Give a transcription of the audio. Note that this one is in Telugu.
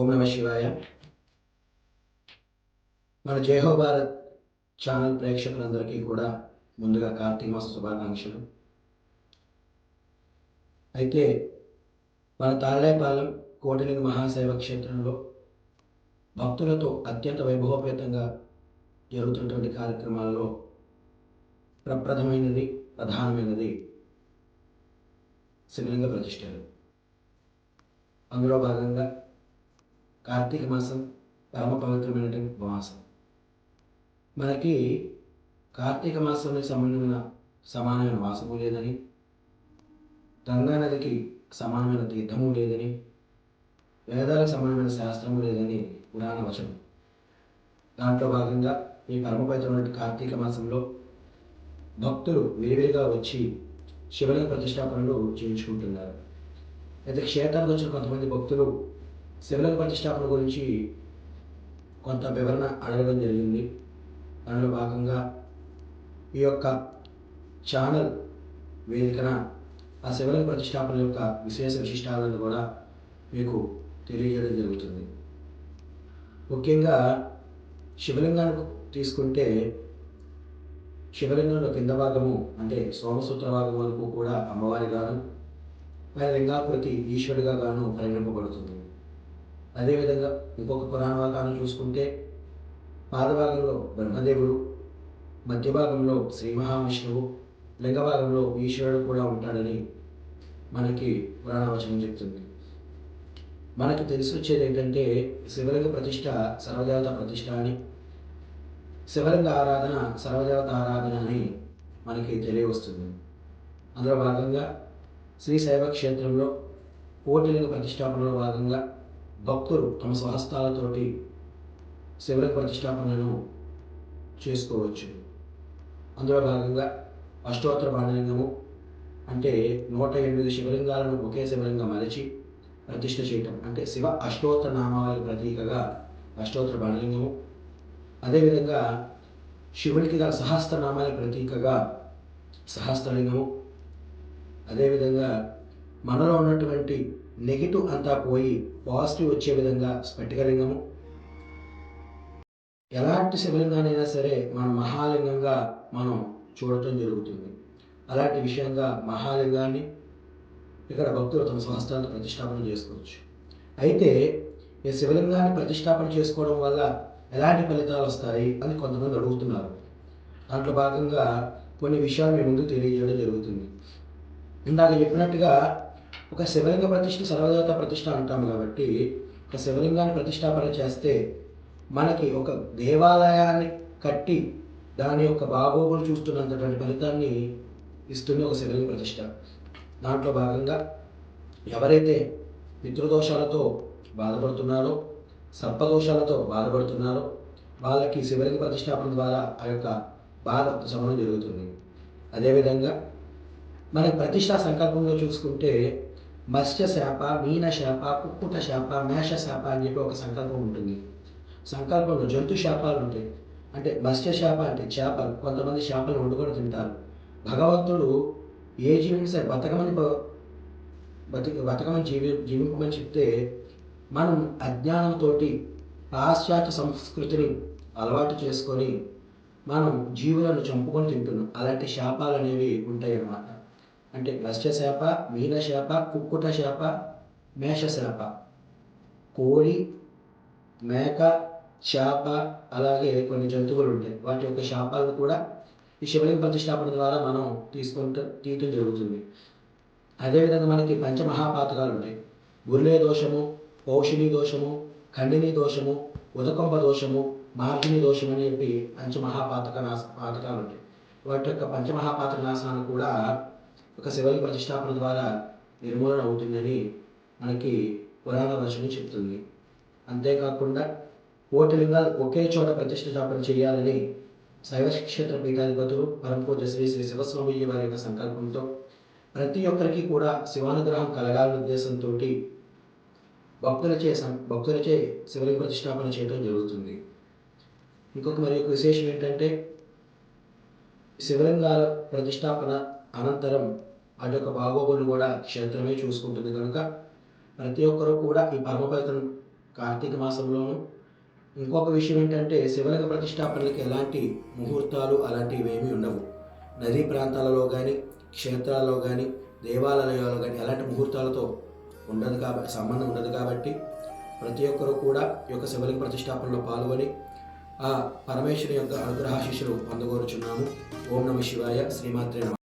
ఓం నమ శివాయ. మన జయహో భారత్ ఛానల్ ప్రేక్షకులందరికీ కూడా ముందుగా కార్తీక మాస శుభాకాంక్షలు. అయితే మన తాళ్ళేపాలెం కోటిలింగ మహాశైవ క్షేత్రంలో భక్తులతో అత్యంత వైభవపేతంగా జరుగుతున్నటువంటి కార్యక్రమాల్లో ప్రప్రథమైనది ప్రధానమైనది శివలింగ ప్రతిష్టలు. అందులో భాగంగా కార్తీక మాసం పరమ పవిత్రమైనటువంటి మాసం మనకి కార్తీక మాసానికి సంబంధించిన సమానమైన వాసము లేదని గంగా నదికి సమానమైన తీర్థము లేదని వేదాలకు సమానమైన శాస్త్రము లేదని పురాణ వచనం. దాంట్లో భాగంగా ఈ పరమ కార్తీక మాసంలో భక్తులు విరివిరిగా వచ్చి శివలింగ ప్రతిష్టాపనలు చేయించుకుంటున్నారు. అయితే క్షేత్రానికి వచ్చిన కొంతమంది భక్తులు శివలింగ ప్రతిష్టాపన గురించి కొంత వివరణ అడగడం జరిగింది. దానిలో భాగంగా ఈ యొక్క ఛానల్ వేదికన ఆ శివలింగ ప్రతిష్టాపన యొక్క విశేష విశిష్టాలను కూడా మీకు తెలియజేయడం జరుగుతుంది. ముఖ్యంగా శివలింగాన్ని తీసుకుంటే శివలింగంలో కింద భాగము అంటే సోమసూత్ర భాగం వరకు కూడా అమ్మవారి గాను ఆయన లింగాకృతి ఈశ్వరుడిగా గాను పరిగణింపబడుతుంది. అదేవిధంగా ఇంకొక పురాణ భాగాన్ని చూసుకుంటే పాదభాగంలో బ్రహ్మదేవుడు మధ్య భాగంలో శ్రీ మహావిష్ణువు లింగ భాగంలో ఈశ్వరుడు కూడా ఉంటాడని మనకి పురాణ వచనం చెప్తుంది. మనకు తెలిసి వచ్చేది ఏంటంటే శివలింగ ప్రతిష్ట సర్వదేవత ప్రతిష్ట అని శివలింగ ఆరాధన సర్వదేవత ఆరాధన అని మనకి తెలియవస్తుంది. అందులో భాగంగా శ్రీ శైవ క్షేత్రంలో కోటిలింగ ప్రతిష్టాపనలో భాగంగా భక్తులు తమ స్వహస్తాలతోటి శివలింగ ప్రతిష్టాపనను చేసుకోవచ్చు. అందులో భాగంగా అష్టోత్తర బాణలింగము అంటే నూట ఎనిమిది శివలింగాలను ఒకే శివలింగం మరచి ప్రతిష్ఠ చేయటం. అంటే శివ అష్టోత్తర నామాల ప్రతీకగా అష్టోత్తర బాణలింగము అదేవిధంగా శివునికి గల సహస్రనామాల ప్రతీకగా సహస్రలింగము. అదేవిధంగా మనలో ఉన్నటువంటి నెగిటివ్ అంతా పోయి పాజిటివ్ వచ్చే విధంగా స్ఫటికలింగము. ఎలాంటి శివలింగానైనా సరే మనం మహాలింగంగా మనం చూడటం జరుగుతుంది. అలాంటి విషయంగా మహాలింగాన్ని ఇక్కడ భక్తులు తమ స్వహస్తాలను ప్రతిష్టాపన చేసుకోవచ్చు. అయితే ఈ శివలింగాన్ని ప్రతిష్టాపన చేసుకోవడం వల్ల ఎలాంటి ఫలితాలు వస్తాయి అని కొంతమంది అడుగుతున్నారు. దాంట్లో భాగంగా కొన్ని విషయాలు మీ ముందు తెలియజేయడం జరుగుతుంది. ఇందాక చెప్పినట్టుగా ఒక శివలింగ ప్రతిష్ఠ సర్వదేవత ప్రతిష్ఠ అంటాం కాబట్టి ఒక శివలింగాన్ని ప్రతిష్టాపన చేస్తే మనకి ఒక దేవాలయాన్ని కట్టి దాని యొక్క బాగోగులు చూస్తున్నంతటువంటి ఫలితాన్ని ఇస్తుంది ఒక శివలింగ ప్రతిష్ట దాంట్లో భాగంగా ఎవరైతే పితృదోషాలతో బాధపడుతున్నారో సర్పదోషాలతో బాధపడుతున్నారో వాళ్ళకి శివలింగ ప్రతిష్టాపన ద్వారా ఆ యొక్క బాధ ఉపశమనం జరుగుతుంది. అదేవిధంగా మన ప్రతిష్టా సంకల్పంలో చూసుకుంటే మత్స్య శాప మీన శాప కుక్కుట శాప మేష శాప అని చెప్పి ఒక సంకల్పం ఉంటుంది. సంకల్పంలో జంతు శాపాలు ఉంటాయి. అంటే మత్స్య శాప అంటే చేపలు. కొంతమంది చేపలు వండుకొని తింటారు. భగవంతుడు ఏ జీవిని సరే బతకమని బ- బతిక బతకమని జీవి జీవింపమని చెప్తే మనం అజ్ఞానంతో పాశ్చాత్య సంస్కృతిని అలవాటు చేసుకొని మనం జీవులను చంపుకొని తింటున్నాం. అలాంటి శాపాలు అనేవి ఉంటాయి అన్నమాట అంటే మత్స్య శాప మీన శాప కుక్కుట శాప మేషశాప కోడి మేక చేప అలాగే కొన్ని జంతువులు ఉంటాయి వాటి యొక్క శాపాలను కూడా ఈ శివలింగ ప్రతిష్టాపన ద్వారా మనం తీసుకుంటూ తీయటం జరుగుతుంది. అదేవిధంగా మనకి పంచమహాపాతకాలు ఉంటాయి. గుర్లే దోషము పౌషిణీ దోషము ఖండిని దోషము ఉదకొంప దోషము మార్గిని దోషం అని చెప్పి పంచమహాపాతక నాశ పాతకాలు ఉంటాయి. వాటి యొక్క పంచమహాపాతక నాశనాన్ని కూడా ఒక శివలింగ ప్రతిష్టాపన ద్వారా నిర్మూలన అవుతుందని మనకి పురాణ వచనం చెప్తుంది. అంతేకాకుండా కోటి లింగాలు ఒకే చోట ప్రతిష్టాపన చేయాలని శైవ క్షేత్ర పీఠాధిపతులు పరంపూజ శ్రీ శ్రీ శివస్వామి వారి యొక్క సంకల్పంతో ప్రతి ఒక్కరికి కూడా శివానుగ్రహం కలగాలనే ఉద్దేశంతో భక్తులచే సం- భక్తులచే శివలింగ ప్రతిష్టాపన చేయడం జరుగుతుంది. ఇంకొక మరి విశేషం ఏంటంటే శివలింగాల ప్రతిష్టాపన అనంతరం వాటి యొక్క బాగోగులు కూడా క్షేత్రమే చూసుకుంటుంది కనుక ప్రతి ఒక్కరూ కూడా ఈ పరమపవిత్ర కార్తీక మాసంలోను ఇంకొక విషయం ఏంటంటే శివలింగ ప్రతిష్టాపనలకు ఎలాంటి ముహూర్తాలు అలాంటివి ఏమీ ఉండవు. నదీ ప్రాంతాలలో కానీ క్షేత్రాల్లో కానీ దేవాలయాల్లో కానీ ఎలాంటి ముహూర్తాలతో ఉండదు కాబట్టి సంబంధం ఉండదు కాబట్టి ప్రతి ఒక్కరూ కూడా ఈ యొక్క శివలింగ ప్రతిష్టాపనలో పాల్గొని ఆ పరమేశ్వరి యొక్క అనుగ్రహాశిష్యులు పొందగోరుచున్నాము. ఓం నమ శివాయ. శ్రీమాత్రే నమ.